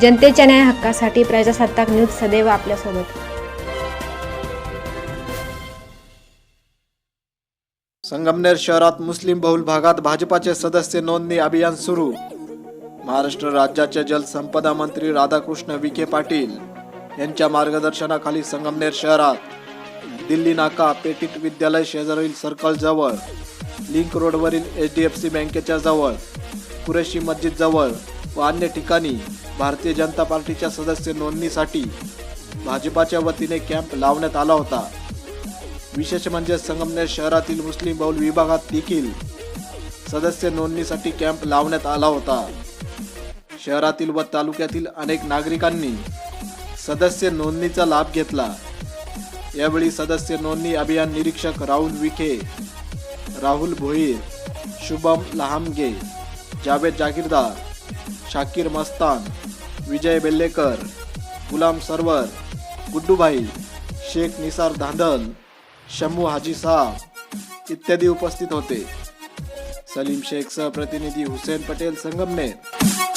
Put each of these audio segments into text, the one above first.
जनतेच्या न्याय हक्कासाठी प्रजासत्ताक न्यूज सदैव आपल्यासोबत. संगमनेर शहरात मुस्लिम बहुल भागात भाजपाचे सदस्य नोंदणी अभियान सुरू. महाराष्ट्र राज्याचे जलसंपदा मंत्री राधाकृष्ण विखे पाटील यांच्या मार्गदर्शनाखाली संगमनेर शहरात दिल्ली नाका पेटीट विद्यालय शेजारील सर्कल जवळ लिंक रोडवरील एच डी एफ सी बँकेच्या जवळ कुरेशी मस्जिद जवळ व अन्य ठिकाणी भारतीय जनता पार्टीच्या सदस्य नोंदणीसाठी भाजपाच्या वतीने कॅम्प लावण्यात आला होता. विशेष म्हणजे संगमनेर शहरातील मुस्लिम बहुल विभागात देखील सदस्य नोंदणीसाठी कॅम्प लावण्यात आला होता. शहरातील व तालुक्यातील अनेक नागरिकांनी सदस्य नोंदणीचा लाभ घेतला. यावेळी सदस्य नोंदणी अभियान निरीक्षक राहुल विखे राहुल भोईर शुभम लहामगे जावेद जागीरदार शाकीर मस्तान विजय बेल्लेकर गुलाम सरवर गुड्डूभाई शेख निसार धांदल शंभू हाजी साहब इत्यादी उपस्थित होते. सलीम शेख सह प्रतिनिधी हुसेन पटेल संगमनेर.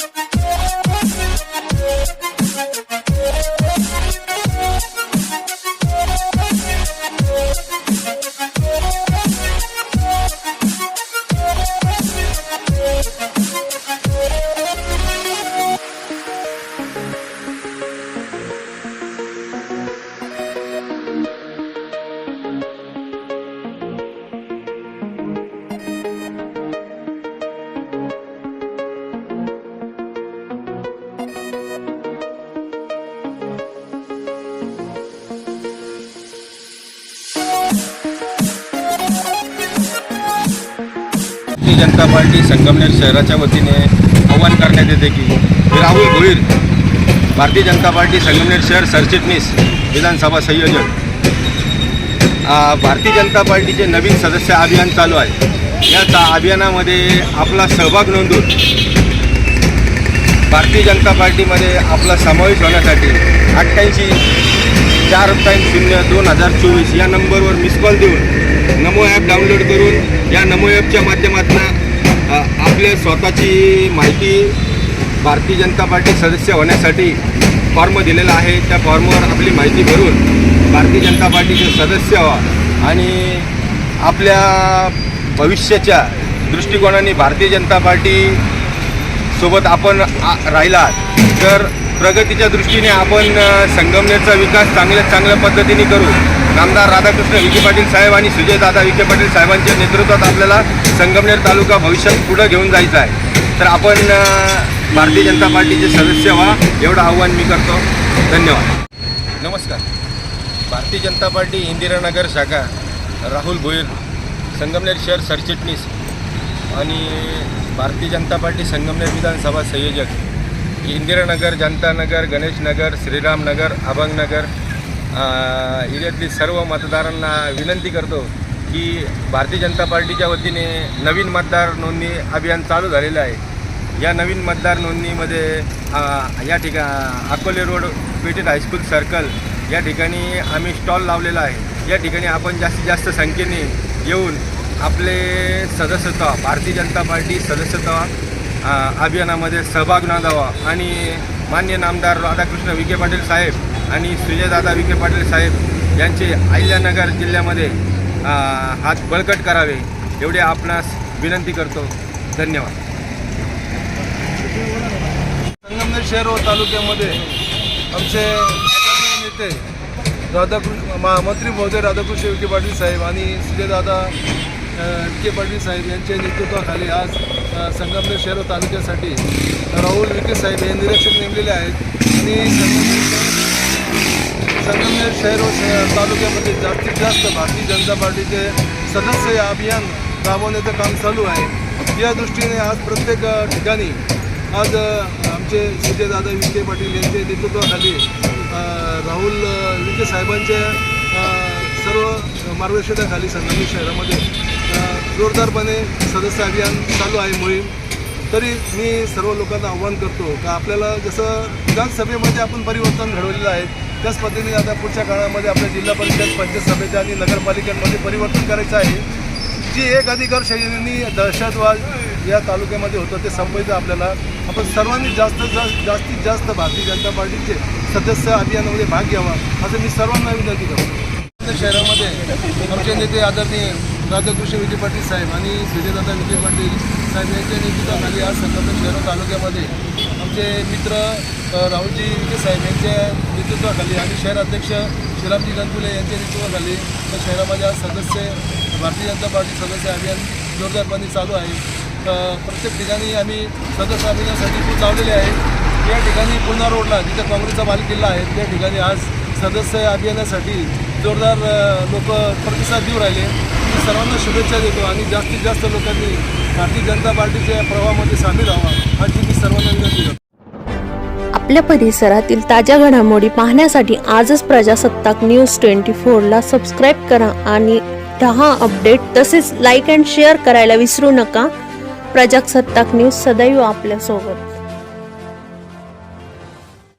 भारतीय जनता पार्टी संगमनेर शहराच्या वतीने आव्हान करण्यात येते की राहुल भोईर भारतीय जनता पार्टी संगमनेर शहर सरचिटणीस विधानसभा संयोजक. भारतीय जनता पार्टीचे नवीन सदस्य अभियान चालू आहे. या अभियानामध्ये आपला सहभाग नोंदवून भारतीय जनता पार्टीमध्ये आपला समावेश होण्यासाठी अठ्ठ्याऐंशी चार टाईम शून्य दोन हजार चोवीस या नंबरवर मिस कॉल देऊन नमो ॲप डाउनलोड करून या नमो ॲपच्या माध्यमातून आपल्या स्वतःची माहिती भारतीय जनता पार्टी सदस्य होण्यासाठी फॉर्म दिलेला आहे. त्या फॉर्मवर आपली माहिती भरून भारतीय जनता पार्टीचे सदस्य व्हा आणि आपल्या भविष्याच्या दृष्टिकोनाने भारतीय जनता पार्टी सोबत आपण आ- राहिलात. तर प्रगतीच्या दृष्टीने आपण संगमनेरचा विकास चांगल्या चांगल्या पद्धतीने करू. आमदार राधाकृष्ण विखे पाटील साहेब आणि सुजयदादा विखे पाटील साहेबांच्या नेतृत्वात आपल्याला संगमनेर तालुका भविष्यात पुढं घेऊन जायचा आहे. तर आपण भारतीय जनता पार्टीचे सदस्य व्हा एवढं आव्हान मी करतो. धन्यवाद. नमस्कार. भारतीय जनता पार्टी इंदिरानगर शाखा राहुल भोईर संगमनेर शहर सरचिटणीस आणि भारतीय जनता पार्टी संगमनेर विधानसभा संयोजक इंदिरानगर जनतानगर गणेशनगर श्रीरामनगर अभंगनगर एरियातली सर्व मतदारांना विनंती करतो की भारतीय जनता पार्टीच्या वतीने नवीन मतदार नोंदणी अभियान चालू झालेलं आहे. या नवीन मतदार नोंदणीमध्ये या ठिका अकोले रोड पेटेड हायस्कूल सर्कल या ठिकाणी आम्ही स्टॉल लावलेला आहे. या ठिकाणी आपण जास्तीत जास्त संख्येने येऊन आपले सदस्यत्व भारतीय जनता पार्टी सदस्यत्व अभियानामध्ये सहभाग नोंदावा आणि मान्य नामदार राधाकृष्ण विखे पाटील साहेब आणि सुजयदादा विखे पाटील साहेब यांचे अहिल्यानगर जिल्ह्यामध्ये हात बळकट करावे एवढे आपणास विनंती करतो. धन्यवाद. संगमनेर शहर व तालुक्यामध्ये आमचे नेते राधाकृष्ण मा मंत्री महोदय राधाकृष्ण विखे पाटील साहेब आणि सुजयदादा के पाटील साहेब यांच्या नेतृत्वाखाली आज संगमनेर शहर तालुक्यासाठी राहुल विखे साहेब हे निरीक्षक नेमलेले आहेत. आणि संगमनेर शहर व तालुक्यामध्ये जास्तीत जास्त भारतीय जनता पार्टीचे सदस्य या अभियान राबवण्याचं काम चालू आहे. या दृष्टीने आज प्रत्येक ठिकाणी आज आमचे सुजयदादा विखे पाटील यांच्या नेतृत्वाखाली राहुल विके विखे साहेबांच्या सर्व मार्गदर्शनाखाली संगमनेर शहरामध्ये जोरदारपणे सदस्य अभियान चालू आहे मोहीम. तरी मी सर्व लोकांना आव्हान करतो का आपल्याला जसं विधानसभेमध्ये आपण परिवर्तन घडवलेलं आहे त्याच पद्धतीने आता पुढच्या काळामध्ये आपल्या जिल्हा परिषद पंचायत समित्या आणि नगरपालिकांमध्ये परिवर्तन करायचं आहे. जी एक अधिकारशैलींनी दहशतवाद या तालुक्यामध्ये होतं ते संपवायचं आपल्याला. आपण सर्वांनी जास्त जास्त जास्तीत जास्त भारतीय जनता पार्टीचे सदस्य अभियानामध्ये भाग घ्यावा असं मी सर्वांना विनंती करतो. शहरामध्ये आमचे नेते आदरणीय राधाकृष्ण विखे पाटील साहेब आणि सूर्यदादा विखे पाटील साहेब यांच्या नेतृत्वाखाली आज संगमनेर शहर तालुक्यामध्ये आमचे मित्र राहुलजी विखे साहेब यांच्या नेतृत्वाखाली आणि शहर अध्यक्ष श्रीरामजी गणपुले यांच्या नेतृत्वाखाली तर शहरामध्ये आज सदस्य भारतीय जनता पार्टी सदस्य अभियान जोरदारपणे चालू आहे. प्रत्येक ठिकाणी आम्ही सदस्य अभियानासाठी खूप लावलेले आहे. या ठिकाणी पुन्हा रोडला जिथे काँग्रेसचा बाल किल्ला आहे त्या ठिकाणी आज सदस्य अभियानासाठी जोरदार लोक प्रतिसाद देऊ राहिले. सर्वांना शुभेच्छा देतो आणि जास्तीत जास्त लोकांनी भारतीय जनता पार्टीच्या या प्रवाहामध्ये सामील व्हावा अशी मी सर्वांना विनंती करतो. आपल्या परिसरातील ताज्या घडामोडी पाहण्यासाठी आजच प्रजासत्ताक न्यूज ट्वेंटी फोरला सबस्क्राईब करा आणि दहा अपडेट तसेच लाईक अँड शेअर करायला विसरू नका. प्रजासत्ताक न्यूज सदैव आपल्यासोबत.